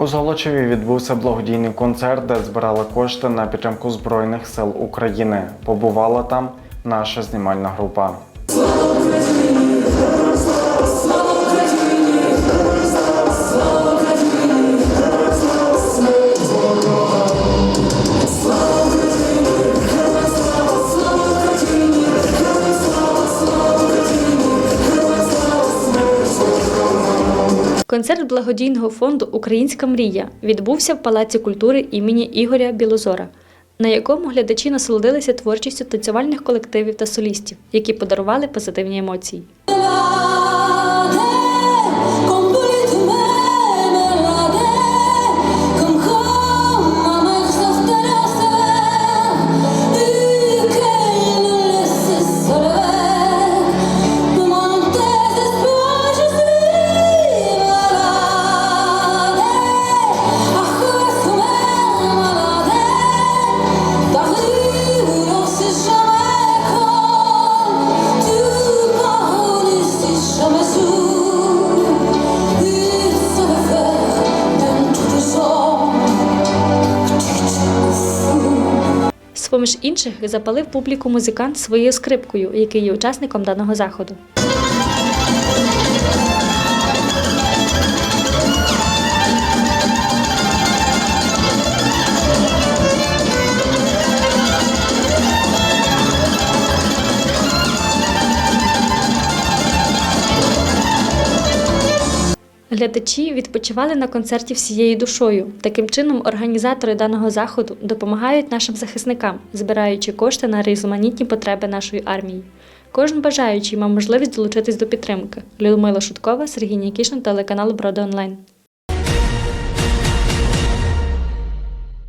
У Золочеві відбувся благодійний концерт, де збирали кошти на підтримку Збройних сил України. Побувала там наша знімальна група. Концерт благодійного фонду Українська мрія відбувся в Палаці культури імені Ігоря Білозора, на якому глядачі насолодилися творчістю танцювальних колективів та солістів, які подарували позитивні емоції. З-поміж інших запалив публіку музикант своєю скрипкою, який є учасником даного заходу. Глядачі відпочивали на концерті всією душою. Таким чином, організатори даного заходу допомагають нашим захисникам, збираючи кошти на різноманітні потреби нашої армії. Кожен бажаючий мав можливість долучитись до підтримки. Людмила Шуткова, Сергій Нікішин, телеканал Брода Онлайн.